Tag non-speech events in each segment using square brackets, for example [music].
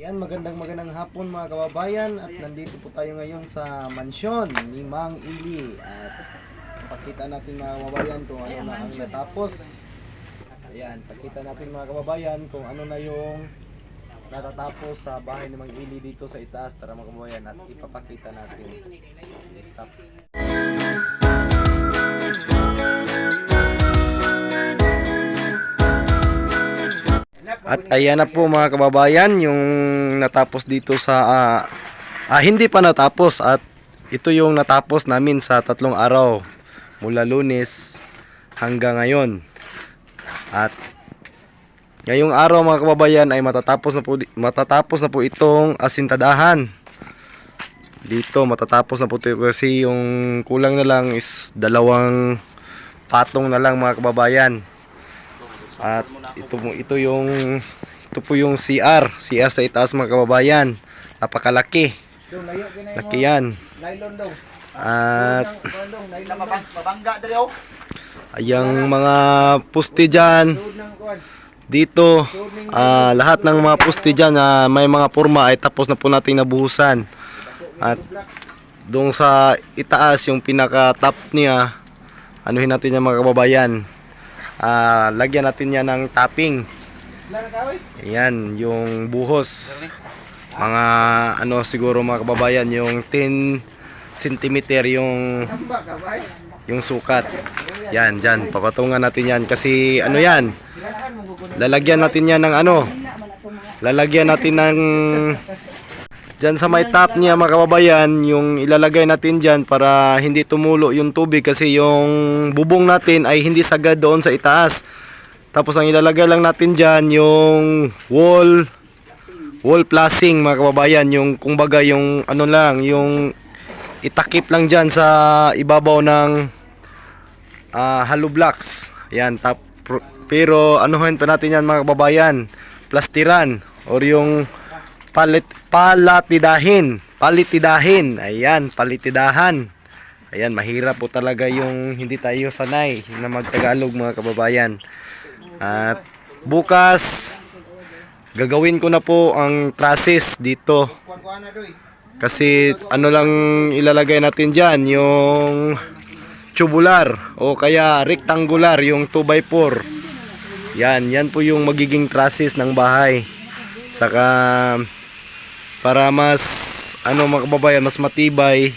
Yan, magandang magandang hapon mga kababayan at nandito po tayo ngayon sa mansyon ni Mang Ili at pakita natin mga kababayan kung ano na ang natapos. Ayan, pakita natin mga kababayan kung ano na yung natatapos sa bahay ni Mang Ili dito sa itaas. Tara mga kababayan at ipapakita natin. Stop. At ayan na po mga kababayan yung natapos dito sa ah, ah, hindi pa natapos at ito yung natapos namin sa tatlong araw mula lunes hanggang ngayon. At ngayong araw mga kababayan ay matatapos na po matatapos na po itong asintadahan. Dito matatapos na po ito kasi yung kulang na lang is dalawang patong na lang mga kababayan. At ito mo ito yung ito po yung CR, CR sa itaas mga kababayan. Napakalaki. Laki yan. At oh. ayang mga puste dyan, dito, ah, lahat ng mga puste dyan na may mga forma ay tapos na po nating nabuhusan. At doon sa itaas, yung pinaka top niya, anuhin natin yan mga kababayan. Ah, lagyan natin yan ng topping. Ayan, yung buhos. Mga ano siguro mga kababayan, yung 10 cm yung yung sukat. Yan, dyan. Papatungan natin yan kasi ano yan. Lalagyan natin yan ng ano. Lalagyan natin ng Diyan sa may top niya mga kababayan, yung ilalagay natin diyan para hindi tumulo yung tubig kasi yung bubong natin ay hindi sagad doon sa itaas. Tapos ang ilalagay lang natin diyan yung wall wall flashing mga kababayan, yung kumbaga yung ano lang, yung itakip lang diyan sa ibabaw ng ah, hollow blocks. Yan, tap, pero anuhin pa natin yan mga kababayan, plastiran or yung palit palatidahin, palitidahin. Ayan, palitidahan. Ayan, mahirap po talaga yung hindi tayo sanay na magtagalog mga kababayan. At bukas gagawin ko na po ang trusses dito. Kasi ano lang ilalagay natin dyan, yung tubular o kaya rectangular, yung 2x4. Yan, yan po yung magiging trusses ng bahay. Saka para mas ano mga kababayan, mas matibay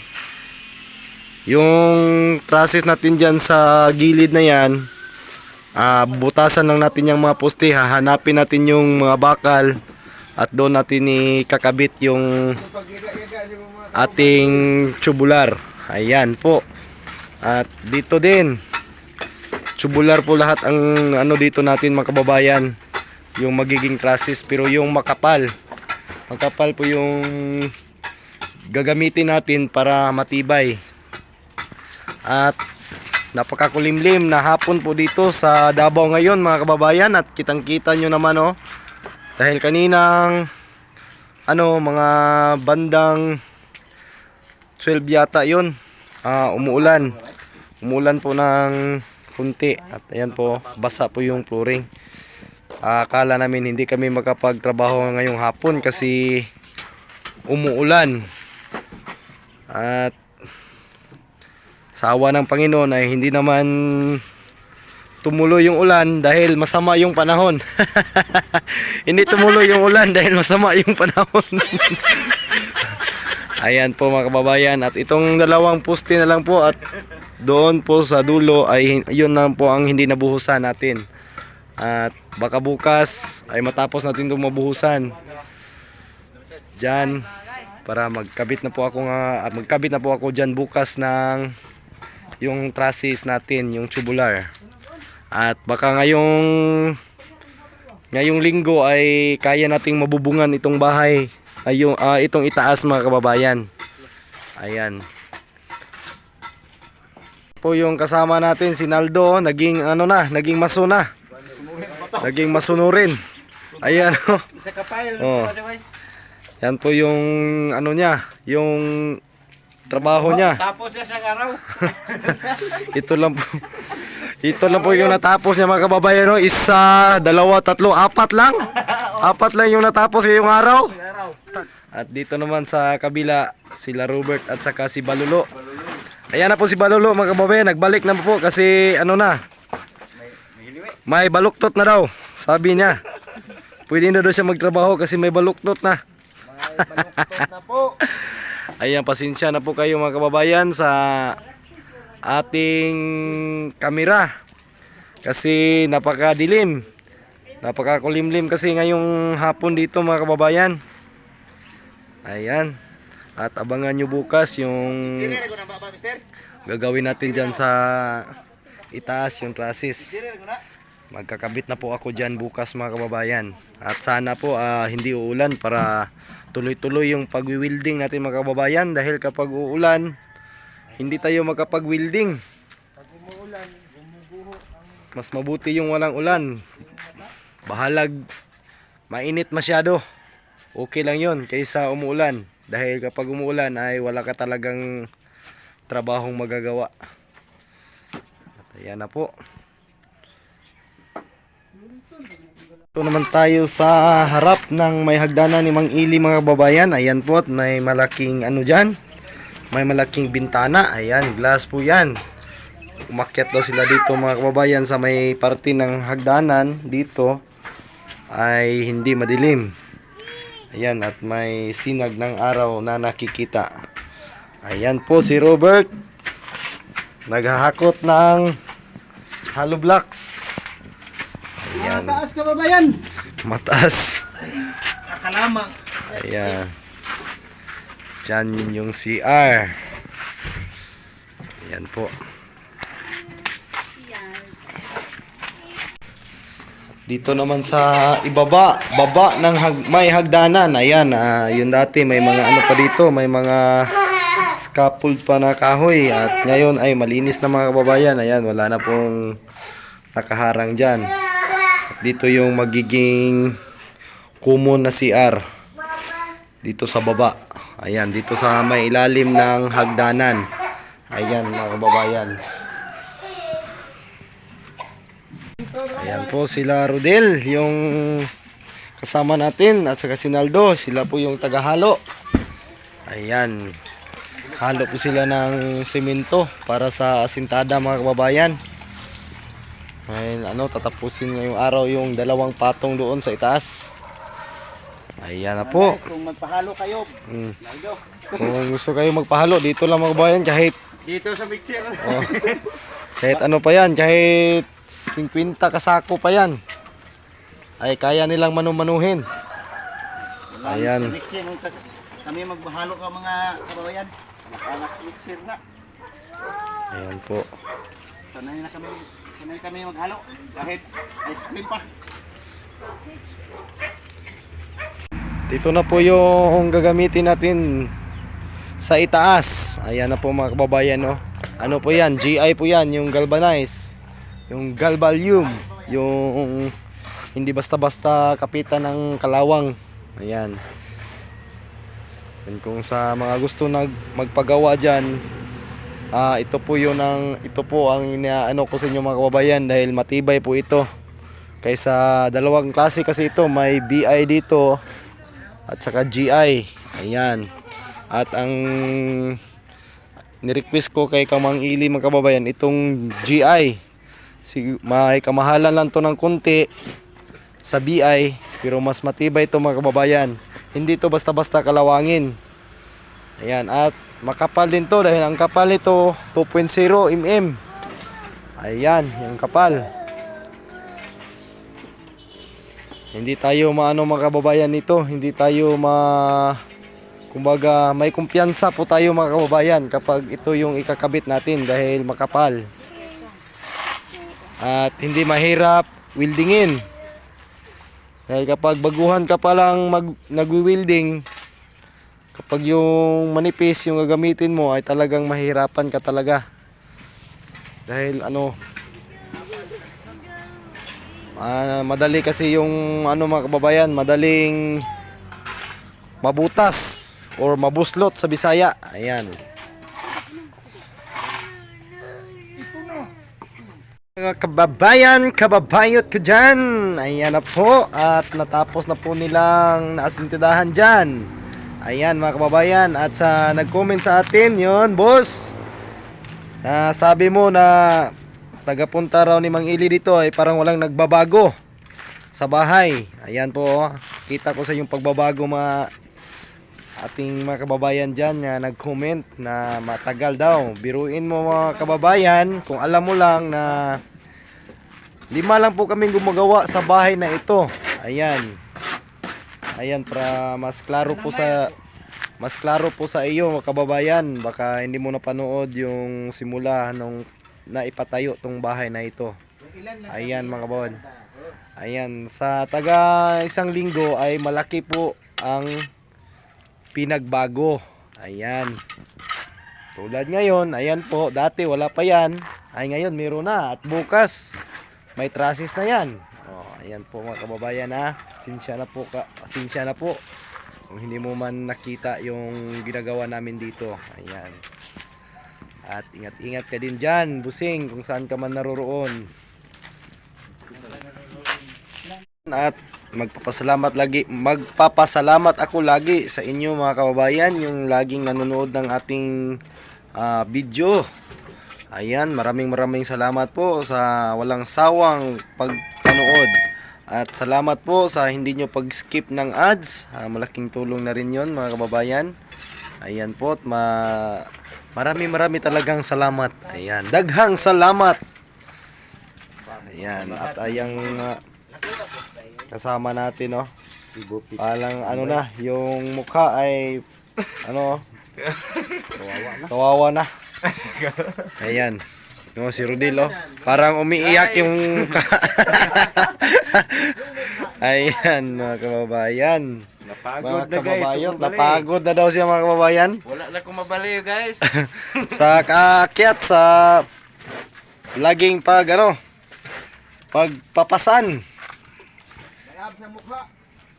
yung trusses natin dyan sa gilid na yan ah butasan lang natin yung mga poste hahanapin natin yung mga bakal at doon natin ikakabit yung ating tubular. Ayan po. At dito din. Tubular po lahat ang ano dito natin mga kababayan. Yung magiging trusses pero yung makapal. Makapal po yung gagamitin natin para matibay. At napakakulimlim na hapon po dito sa Davao ngayon mga kababayan at kitang kita nyo naman oh. Dahil kaninang ano mga bandang 12 yata yun Ah, umuulan umuulan po ng kunti at ayan po basa po yung flooring akala namin hindi kami makapagtrabaho ngayong hapon kasi umuulan at sa awa ng Panginoon ay hindi naman tumuloy yung ulan dahil masama yung panahon. [laughs] Hindi tumuloy yung ulan dahil masama yung panahon. [laughs] Ayan po mga kababayan at itong dalawang poste na lang po at doon po sa dulo ay yun lang po ang hindi nabuhusan natin. At baka bukas ay matapos natin itong mabuhusan. Diyan para magkabit na po ako nga at magkabit na po ako diyan bukas ng yung trusses natin, yung tubular. At baka ngayong ngayong linggo ay kaya nating mabubungan itong bahay ay yung ah, itong itaas mga kababayan. Ayan. Po yung kasama natin si Naldo, naging ano na, naging maso na. Naging masunurin. Ayan. [laughs] oh. Isa ka file. Oh. Yan po yung ano niya, yung trabaho niya. Tapos siya sa araw. [laughs] Ito lang po. Ito lang po yung natapos niya mga kababayan. No? Isa, dalawa, tatlo, apat lang. [laughs] Apat lang yung natapos ngayong araw. At dito naman sa kabila, sila Robert at saka si Balulo. Ayan na po si Balulo mga kababayan. Nagbalik na po kasi ano na, may baluktot na daw. Sabi niya. Pwede na daw siya magtrabaho kasi may baluktot na. May baluktot na po. [laughs] Ayan, pasensya na po kayo mga kababayan sa ating kamera. Kasi napakadilim. Napakakulimlim kasi ngayong hapon dito mga kababayan. Ayan. At abangan nyo bukas yung gagawin natin dyan sa itaas yung trasis. Magkakabit na po ako dyan bukas mga kababayan. At sana po ah, hindi uulan para tuloy-tuloy yung pag-wielding natin mga kababayan. Dahil kapag uulan, hindi tayo ang... Mas mabuti yung walang ulan. Bahalag, mainit masyado. Okay lang yon kaysa umuulan. Dahil kapag umuulan ay wala ka talagang trabahong magagawa. At ayan na po. Ito naman tayo sa harap ng may hagdanan ni Mang Ili mga babayan. Ayan po at may malaking ano dyan. May malaking bintana. Ayan, glass po yan. Umakyat daw sila dito mga kababayan sa may parte ng hagdanan dito ay hindi madilim. Ayan at may sinag ng araw na nakikita. Ayan po si Robert. Naghahakot ng hollow blocks. Ayan, Taas ka ba ba yan? mataas. Nakalamang. Ayan. Diyan yung CR. Ayan po. Dito naman sa ibaba, baba ng hag, may hagdanan. Ayan, ah, yun dati may mga ano pa dito, may mga scaffold pa na kahoy at ngayon ay malinis na mga kababayan. Ayan, wala na pong nakaharang diyan. Dito yung magiging common na CR dito sa baba. Ayan, dito sa may ilalim ng hagdanan. Ayan, mga kababayan. Ayan po sila Rodel, yung kasama natin at saka si Naldo, sila po yung tagahalo. Ayan. Halo po sila ng semento para sa asintada mga kababayan. Ayun, ano, tatapusin ngayong araw yung dalawang patong doon sa itaas. Ayan na po. Kung magpahalo kayo, Mm. Kung gusto kayo magpahalo, dito lang mga kababayan kahit Dito sa mixer. oh, kahit ano pa yan, kahit 50 kasako pa yan. Ay kaya nilang manumanuhin. Ayan. Sa mixer, kami magbahalo ka mga kababayan. Anak mixer na. Ayan po. Sanay na kami, sanay kami maghalo. Kahit ice cream pa. Dito na po yung gagamitin natin sa itaas. Ayan na po mga kababayan no. Ano po yan? GI po yan, yung galvanize. Yung galvalium. Yung hindi basta-basta kapitan ng kalawang. Ayan. And kung sa mga gusto nag magpagawa diyan, ah ito po yun ang ito po ang inaano ko sa inyo mga kababayan dahil matibay po ito. Kaysa dalawang klase kasi ito, may BI dito at saka GI. Ayan. At ang nirequest ko kay Kamang Ili mga kababayan, itong GI. Si, may kamahalan lang to ng konti sa BI, pero mas matibay to mga kababayan. Hindi to basta-basta kalawangin. Ayan, at makapal din to dahil ang kapal nito 2.0 mm. Ayan, yung kapal. Hindi tayo maano mga kababayan nito, hindi tayo ma kumbaga may kumpiyansa po tayo mga kapag ito yung ikakabit natin dahil makapal. At hindi mahirap wieldingin. Dahil kapag baguhan ka pa lang mag nagwi-wielding, kapag yung manipis yung gagamitin mo ay talagang mahirapan ka talaga. Dahil ano uh, madali kasi yung ano mga kababayan madaling mabutas or mabuslot sa Bisaya. Ayan. Mga kababayan kababayot ko dyan. Ayan na po at natapos na po nilang naasintidahan dyan. Ayan mga kababayan. At sa nag-comment sa atin, yon boss. Na sabi mo na tagapunta raw ni Mang Ili dito ay parang walang nagbabago sa bahay. Ayan po. oh. Kita ko sa yung pagbabago mga ating mga kababayan dyan na nag-comment na matagal daw. Biruin mo mga kababayan kung alam mo lang na lima lang po kaming gumagawa sa bahay na ito. Ayan. Ayan para mas klaro po sa mas klaro po sa iyo mga kababayan. Baka hindi mo napanood yung simula nung naipatayo tong bahay na ito. Ayan mga kababayan. Ayan, sa taga isang linggo ay malaki po ang pinagbago. Ayan. Tulad ngayon, ayan po, dati wala pa yan. Ay ngayon, meron na. At bukas, may trasis na yan. Oh, ayan po mga kababayan ha. Sinsya na po, ka, sinsya na po. Kung hindi mo man nakita yung ginagawa namin dito. Ayan. At ingat-ingat ka din dyan, busing, kung saan ka man naroroon. At magpapasalamat lagi magpapasalamat ako lagi sa inyo mga kababayan yung laging nanonood ng ating ah, video. Ayan, maraming maraming salamat po sa walang sawang pagpanood. At salamat po sa hindi nyo pag-skip ng ads. Ah, malaking tulong na rin yon mga kababayan. Ayan po, at ma marami marami talagang salamat. Ayan, daghang salamat. Ayan, at ayang ah, kasama natin, no? Palang ano na, yung mukha ay ano, [laughs] kawawa na. Ayan. No, si Rodil, oh. Parang umiiyak yung [laughs] Ayan, mga kababayan. Napagod Mga na guys. kababayan, sumabali. napagod na daw siya mga kababayan. Wala na kumabali guys. [laughs] sa kaakyat sa laging pag ano pagpapasan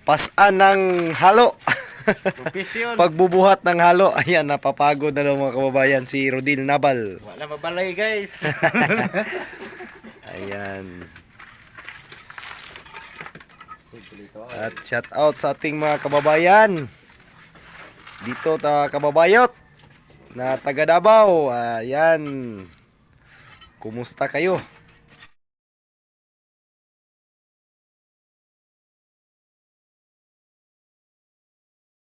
pasan ng halo [laughs] Pagbubuhat ng halo [laughs] ayan napapagod na daw mga kababayan si Rodil Nabal. Wala mabalay guys. [laughs] ayan. At shout out sa ating mga kababayan. Dito ta kababayot na taga Davao. Ayan. Kumusta kayo